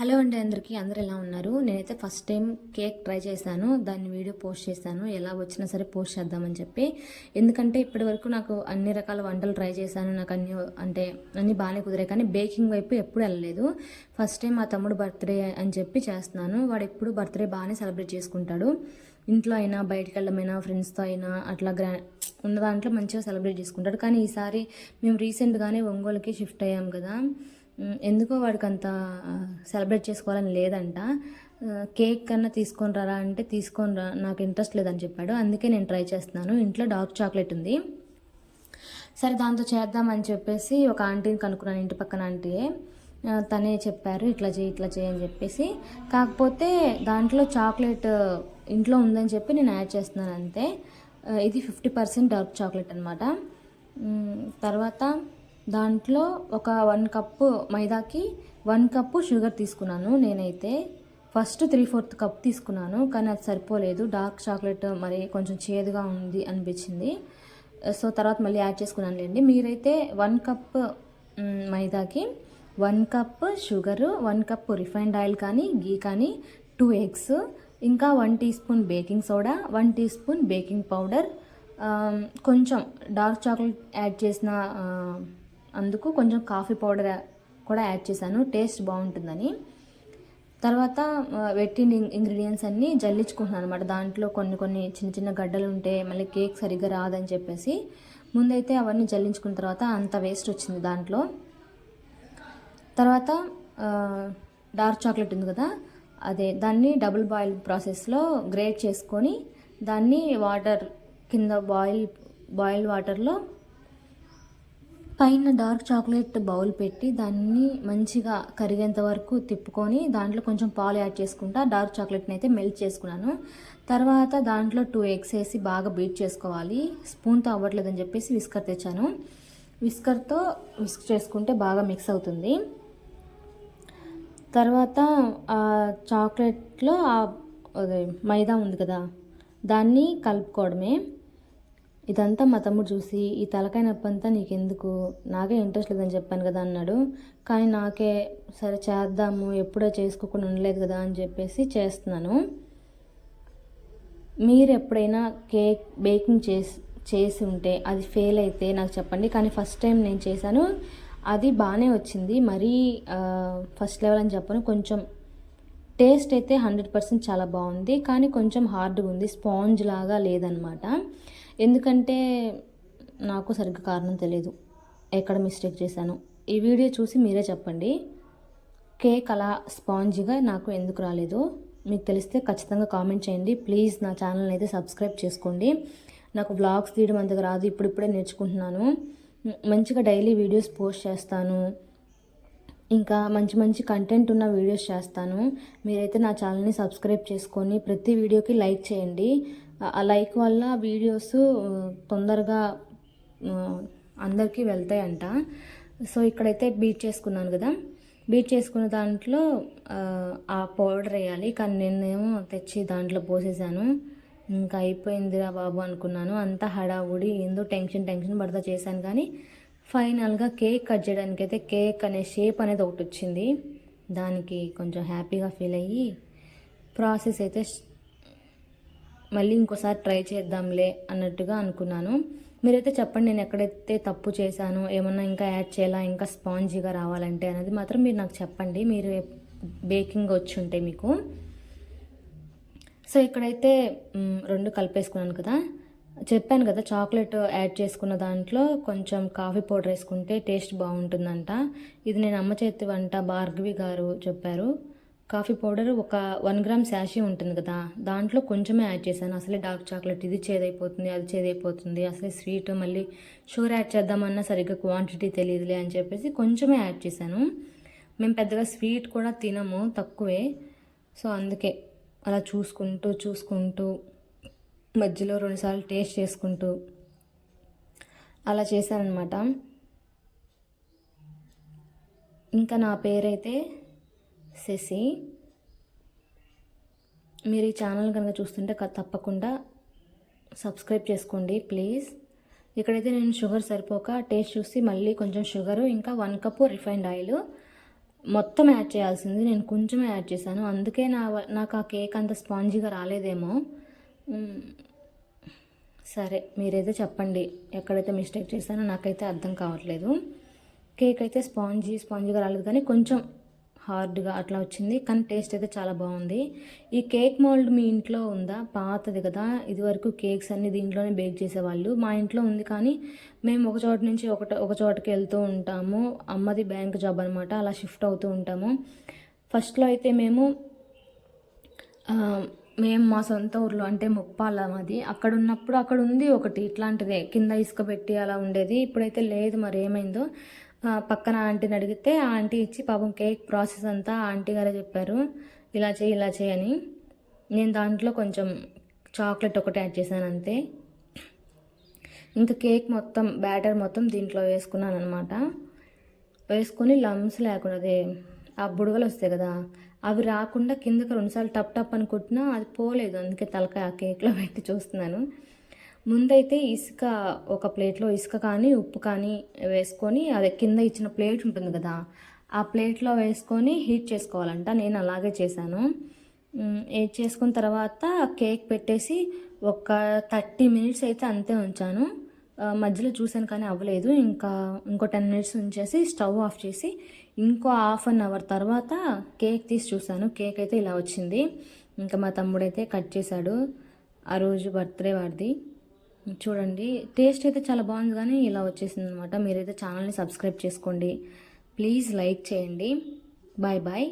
Hello అండి అందరికీ. అందరు ఎలా ఉన్నారు? నేనైతే ఫస్ట్ టైం కేక్ ట్రై చేశాను. దాన్ని వీడియో పోస్ట్ చేశాను. ఎలా వచ్చినా సరే పోస్ట్ చేద్దామని చెప్పి. ఎందుకంటే ఇప్పటి వరకు నాకు అన్ని రకాల వంటలు ట్రై చేశాను. నాకు అన్ని అంటే అన్నీ బాగానే కుదిరాయి. కానీ బేకింగ్ వైపు ఎప్పుడు వెళ్ళలేదు. ఫస్ట్ టైం మా తమ్ముడు బర్త్డే అని చెప్పి చేస్తున్నాను. వాడు ఎప్పుడు బర్త్డే బాగానే సెలబ్రేట్ చేసుకుంటాడు. ఇంట్లో అయినా బయటకు వెళ్ళమైనా ఫ్రెండ్స్తో అయినా అట్లా గ్రా ఉన్న దాంట్లో మంచిగా సెలబ్రేట్ చేసుకుంటాడు. కానీ ఈసారి మేము రీసెంట్గానే ఒంగోలుకి షిఫ్ట్ అయ్యాం కదా. ఎందుకో వాడికి అంత సెలబ్రేట్ చేసుకోవాలని లేదంట. కేక్ కన్నా తీసుకొని రారా అంటే తీసుకొని రా నాకు ఇంట్రెస్ట్ లేదని చెప్పాడు. అందుకే నేను ట్రై చేస్తున్నాను. ఇంట్లో డార్క్ చాక్లెట్ ఉంది. సరే దాంతో చేద్దామని చెప్పేసి ఒక ఆంటీని కనుక్కున్నాను ఇంటి పక్కన ఆంటీయే తనే చెప్పారు ఇట్లా చేయి ఇట్లా చేయి అని చెప్పేసి. కాకపోతే దాంట్లో చాక్లెట్ ఇంట్లో ఉందని చెప్పి నేను యాడ్ చేస్తున్నాను అంతే. ఇది ఫిఫ్టీ పర్సెంట్ డార్క్ చాక్లెట్ అనమాట తర్వాత దాంట్లో ఒక వన్ కప్పు మైదాకి వన్ కప్పు షుగర్ తీసుకున్నాను నేనైతే. ఫస్ట్ త్రీ ఫోర్త్ కప్ తీసుకున్నాను కానీ అది సరిపోలేదు. డార్క్ చాక్లెట్ మరి కొంచెం చేదుగా ఉంది అనిపించింది. సో తర్వాత మళ్ళీ యాడ్ చేసుకున్నాను లేండి మీరైతే one cup మైదాకి one cup sugar one cup refined oil కానీ గీ కానీ టూ ఎగ్స్ ఇంకా one teaspoon baking soda one teaspoon baking powder కొంచెం డార్క్ చాక్లెట్ యాడ్ చేసిన అందుకు కొంచెం కాఫీ పౌడర్ కూడా యాడ్ చేశాను. టేస్ట్ బాగుంటుందని. తర్వాత వెట్టి ఇంగ్రీడియంట్స్ అన్నీ జల్లించుకుంటున్నాను అనమాట దాంట్లో కొన్ని కొన్ని చిన్న చిన్న గడ్డలు ఉంటే మళ్ళీ కేక్ సరిగ్గా రాదని చెప్పేసి. ముందైతే అవన్నీ జల్లించుకున్న తర్వాత అంత వేస్ట్ వచ్చింది దాంట్లో. తర్వాత డార్క్ చాక్లెట్ ఉంది కదా అదే దాన్ని డబుల్ బాయిల్ ప్రాసెస్లో గ్రేట్ చేసుకొని దాన్ని వాటర్ కింద బాయిల్ బాయిల్ వాటర్లో పైన డార్క్ చాక్లెట్ బౌల్ పెట్టి దాన్ని మంచిగా కరిగేంత వరకు తిప్పుకొని దాంట్లో కొంచెం పాలు యాడ్ చేసుకుంటా డార్క్ చాక్లెట్ని అయితే మెల్ట్ చేసుకున్నాను. తర్వాత దాంట్లో టూ ఎగ్స్ వేసి బాగా బీట్ చేసుకోవాలి. స్పూన్తో అవ్వట్లేదని చెప్పేసి విస్కర్ తెచ్చాను. విస్కర్తో విస్క్ చేసుకుంటే బాగా మిక్స్ అవుతుంది. తర్వాత ఆ చాక్లెట్లో అదే మైదా ఉంది కదా దాన్ని కలుపుకోవడమే. ఇదంతా మా తమ్ముడు చూసి ఈ తలకాయ నొప్పి అంతా నీకెందుకు? నాకే ఇంట్రెస్ట్ లేదని చెప్పాను కదా అన్నాడు. కానీ నాకే సరే చేద్దాము ఎప్పుడో చేసుకోకుండా ఉండలేదు కదా అని చెప్పేసి చేస్తున్నాను. మీరు ఎప్పుడైనా కేక్ బేకింగ్ చేసి చేసి ఉంటే అది ఫెయిల్ అయితే నాకు చెప్పండి. కానీ ఫస్ట్ టైం నేను చేశాను. అది బాగానే వచ్చింది. మరీ ఫస్ట్ లెవెల్ అని చెప్పను. కొంచెం టేస్ట్ అయితే హండ్రెడ్ పర్సెంట్ చాలా బాగుంది. కానీ కొంచెం హార్డ్గా ఉంది. స్పాంజ్ లాగా లేదనమాట. ఎందుకంటే నాకు సరిగ్గా కారణం తెలియదు ఎక్కడ మిస్టేక్ చేశాను? ఈ వీడియో చూసి మీరే చెప్పండి. కేక్ అలా స్పాంజీగా నాకు ఎందుకు రాలేదు? మీకు తెలిస్తే ఖచ్చితంగా కామెంట్ చేయండి. ప్లీజ్ నా ఛానల్ని అయితే సబ్స్క్రైబ్ చేసుకోండి. నాకు వ్లాగ్స్ తీయడం అంతగా రాదు. ఇప్పుడిప్పుడే నేర్చుకుంటున్నాను. మంచిగా డైలీ వీడియోస్ పోస్ట్ చేస్తాను. ఇంకా మంచి మంచి కంటెంట్ ఉన్న వీడియోస్ చేస్తాను. మీరైతే నా ఛానల్ని సబ్స్క్రైబ్ చేసుకొని ప్రతి వీడియోకి లైక్ చేయండి. ఆ- లైక్ వల్ల వీడియోస్ తొందరగా అందరికీ వెళ్తాయంట. సో ఇక్కడైతే బీట్ చేసుకున్నాను కదా. బీట్ చేసుకున్న దాంట్లో ఆ, పౌడర్ వేయాలి. కానీ నేనేమో తెచ్చి దాంట్లో పోసేసాను. ఇంకా అయిపోయిందిరా బాబు అనుకున్నాను. అంతా హడావుడి ఏందో టెన్షన్ టెన్షన్ పడతా చేశాను. కానీ ఫైనల్గా కేక్ కట్ చేయడానికి అయితే కేక్ అనే షేప్ అనేది ఒకటి వచ్చింది. దానికి కొంచెం హ్యాపీగా ఫీల్ అయ్యి ప్రాసెస్ అయితే మళ్ళీ ఇంకోసారి ట్రై చేద్దాంలే అన్నట్టుగా అనుకున్నాను. మీరైతే చెప్పండి నేను ఎక్కడైతే తప్పు చేశానో ఏమన్నా ఇంకా యాడ్ చేయాలా ఇంకా స్పాంజీగా రావాలంటే అనేది మాత్రం మీరు నాకు చెప్పండి. మీరు బేకింగ్ వచ్చి ఉంటే మీకు. సో ఇక్కడైతే రెండు కలిపేసుకున్నాను కదా. చెప్పాను కదా చాక్లెట్ యాడ్ చేసుకున్న దాంట్లో కొంచెం కాఫీ పౌడర్ వేసుకుంటే టేస్ట్ బాగుంటుందంట. ఇది నేను అమ్మ చేతి వంట భార్గవి గారు చెప్పారు. కాఫీ పౌడర్ ఒక వన్ గ్రామ్ శాషీ ఉంటుంది కదా దాంట్లో కొంచెమే యాడ్ చేశాను. అసలే డార్క్ చాక్లెట్ ఇది చేదైపోతుంది అది చేదైపోతుంది. అసలే స్వీట్ మళ్ళీ షుగర్ యాడ్ చేద్దామన్నా సరిగ్గా క్వాంటిటీ తెలియదులే అని చెప్పేసి కొంచెమే యాడ్ చేశాను. మేము పెద్దగా స్వీట్ కూడా తినము తక్కువే. సో అందుకే అలా చూసుకుంటూ చూసుకుంటూ మధ్యలో రెండుసార్లు టేస్ట్ చేసుకుంటూ అలా చేశానమాట ఇంకా నా పేరైతే శశి మీరు ఈ ఛానల్ కనుక చూస్తుంటే తప్పకుండా సబ్స్క్రైబ్ చేసుకోండి ప్లీజ్ ఇక్కడైతే నేను షుగర్ సరిపోక టేస్ట్ చూసి మళ్ళీ కొంచెం షుగరు ఇంకా వన్ కప్ రిఫైండ్ ఆయిల్ మొత్తం యాడ్ చేయాల్సింది. నేను కొంచెమే యాడ్ చేశాను. అందుకే నా వ- నాకు ఆ కేక్ అంత స్పాంజీగా రాలేదేమో. సరే మీరైతే చెప్పండి. ఎక్కడైతే మిస్టేక్ చేశానో నాకైతే అర్థం కావట్లేదు. కేక్ అయితే స్పాంజీ స్పాంజీగా రాలేదు. కానీ కొంచెం హార్డ్గా అట్లా వచ్చింది. కానీ టేస్ట్ అయితే చాలా బాగుంది. ఈ కేక్ మోల్డ్ మీ ఇంట్లో ఉందా? పాతది కదా. ఇదివరకు కేక్స్ అన్ని దీంట్లోనే బేక్ చేసేవాళ్ళు. మా ఇంట్లో ఉంది కానీ మేము ఒక చోట నుంచి ఒకట ఒక చోటకి వెళ్తూ ఉంటాము. అమ్మది బ్యాంక్ జాబ్ అనమాట అలా షిఫ్ట్ అవుతూ ఉంటాము. ఫస్ట్లో అయితే మేము మేము మా సొంత ఊర్లో అంటే ముప్పాల మాది. అక్కడ ఉన్నప్పుడు అక్కడ ఉంది ఒకటి. ఇట్లాంటిదే. కింద ఇసుక పెట్టి అలా ఉండేది. ఇప్పుడైతే లేదు మరి ఏమైందో. పక్కన ఆంటీని అడిగితే ఆ ఆంటీ ఇచ్చి పాపం కేక్ ప్రాసెస్ అంతా ఆంటీ గారే చెప్పారు. ఇలా చేయి ఇలా చేయని నేను దాంట్లో కొంచెం చాక్లెట్ ఒకటి యాడ్ చేశాను అంతే. ఇంకా కేక్ మొత్తం బ్యాటర్ మొత్తం దీంట్లో వేసుకున్నాను అనమాట వేసుకొని లమ్స్ లేకుండా అదే ఆ బుడగలు వస్తాయి కదా అవి రాకుండా కిందకి రెండుసార్లు టప్ టప్ అని కొట్టినా అది పోలేదు. అందుకే తలకాయ ఆ కేక్లో పెట్టి చూస్తున్నాను. ముందైతే ఇసుక ఒక ప్లేట్లో ఇసుక కానీ ఉప్పు కానీ వేసుకొని అదే కింద ఇచ్చిన ప్లేట్ ఉంటుంది కదా ఆ ప్లేట్లో వేసుకొని హీట్ చేసుకోవాలంట. నేను అలాగే చేశాను. హీట్ చేసుకున్న తర్వాత కేక్ పెట్టేసి ఒక థర్టీ మినిట్స్ అయితే అంతే ఉంచాను. మధ్యలో చూశాను కానీ అవ్వలేదు. ఇంకా ఇంకో టెన్ మినిట్స్ ఉంచేసి స్టవ్ ఆఫ్ చేసి ఇంకో హాఫ్ అన్ అవర్ తర్వాత కేక్ తీసి చూశాను. కేక్ అయితే ఇలా వచ్చింది. ఇంకా మా తమ్ముడైతే కట్ చేశాడు. ఆ రోజు బర్త్డే వాడిది. చూడండి టేస్ట్ అయితే చాలా బాగుంది కానీ ఇలా వచ్చేసింది అనమాట మీరైతే ఛానల్ని సబ్స్క్రైబ్ చేసుకోండి. ప్లీజ్ లైక్ చేయండి. Bye bye.